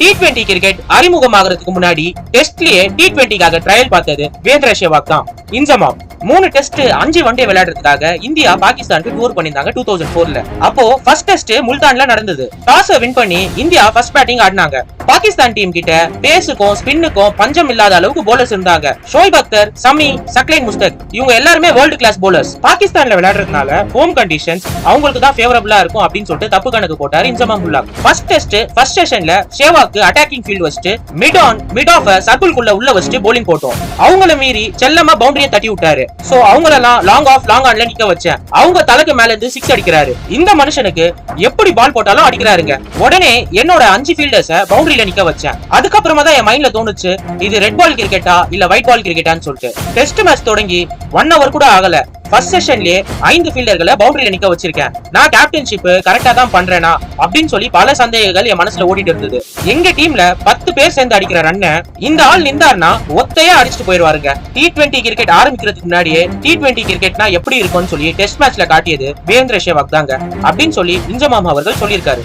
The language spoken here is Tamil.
டி டுவெண்டி கிரிக்கெட் அறிமுகமாகறதுக்கு முன்னாடி டெஸ்ட்லயே டி டுவெண்ட்டிக்காக ட்ரையல் பார்த்தது வீரேந்திர சேவாக் தான். இன்சமாம் மூணு டெஸ்ட் அஞ்சு வண்டே விளையாடுறதுக்காக இந்தியா பாகிஸ்தானுக்கு டூர் பண்ணிருந்தாங்க டூ தௌசண்ட் போர்ல அப்போ ஃபர்ஸ்ட் டெஸ்ட் முல்தான்ல நடந்தது. டாஸ் வின் பண்ணி இந்தியா ஃபர்ஸ்ட் பேட்டிங் ஆடினாங்க. பாகிஸ்தான் டீம் கிட்ட பேஸுக்கும் ஸ்பின்னுக்கும் பஞ்சம் இல்லாத அளவுக்கு போலர்ஸ் இருந்தாங்க. ஷோய் அக்தர் சமி சக்லைன் முஸ்தக் இவங்க எல்லாருமே வேர்ல்டு கிளாஸ் போலர்ஸ் பாகிஸ்தான்ல விளையாடுறதுனால ஹோம் கண்டிஷன்ஸ் அவங்களுக்கு தான் ஃபேவரபிளா இருக்கும் அப்படின்னு சொல்லிட்டு தப்பு கணக்கு போட்டாரு இன்சமா முல்லா ஃபர்ஸ்ட் டெஸ்ட் ஃபர்ஸ்ட் செஷன்ல ஷேவாக்கு அட்டாக்கிங் ஃபீல்ட் வச்சுட்டு மிட் ஆன் மிட் ஆஃப் சர்க்கிள்குள்ள உள்ள வச்சுட்டு போலிங் போட்டோம். அவங்கள மீறி செல்லமா பவுண்டரியை தட்டி விட்டாரு. சோ அவங்களெல்லாம் லாங் ஆஃப் லாங் ஆன்ல நிக்க வச்சேன். அவங்க தலைக்கு மேல இருந்து சிக்ஸ் அடிக்கிறாரு. இந்த மனுஷனுக்கு எப்படி பால் போட்டாலும் அடிக்கிறாருங்க. உடனே என்னோட அஞ்சு ஃபீல்டர்ஸ பவுண்டரியில நிக்க வச்சேன். அதுக்கப்புறமா தான் என் மைண்ட்ல தோணுச்சு இது ரெட் பால் கிரிக்கெட்டா இல்ல ஒயிட் பால் கிரிக்கெட்டான்னு சொல்லிட்டு. டெஸ்ட் மேட்ச் தொடங்கி ஒன் ஹவர் கூட ஆகல. ஃபர்ஸ்ட் செஷன்லயே ஐந்து ஃபீல்டர்களை பவுண்டரியில நிக்க வச்சிருக்கேன். நான் கேப்டன்ஷிப் கரெக்டா தான் பண்றேனா அப்படின்னு சொல்லி பல சந்தேகங்கள் என் மனசுல ஓடிட்டு இருந்தது. எங்க டீம்ல பத்து பேர் சேர்ந்து அடிக்கிற ரன்ன இந்த ஆள் நின்றாருன்னா ஒத்தையா அடிச்சுட்டு போயிருவாருங்க டி டுவெண்ட்டி கிரிக்கெட் ஆரம்பிக்கிறதுக்கு முன்னாடியே டி டுவெண்ட்டி கிரிக்கெட்னா எப்படி இருக்கும்னு சொல்லி டெஸ்ட் மேட்ச்ல காட்டியது வீரேந்திர சேவாக் தாங்க அப்படின்னு சொல்லி இன்ஜமாம் அவர்கள் சொல்லியிருக்காரு.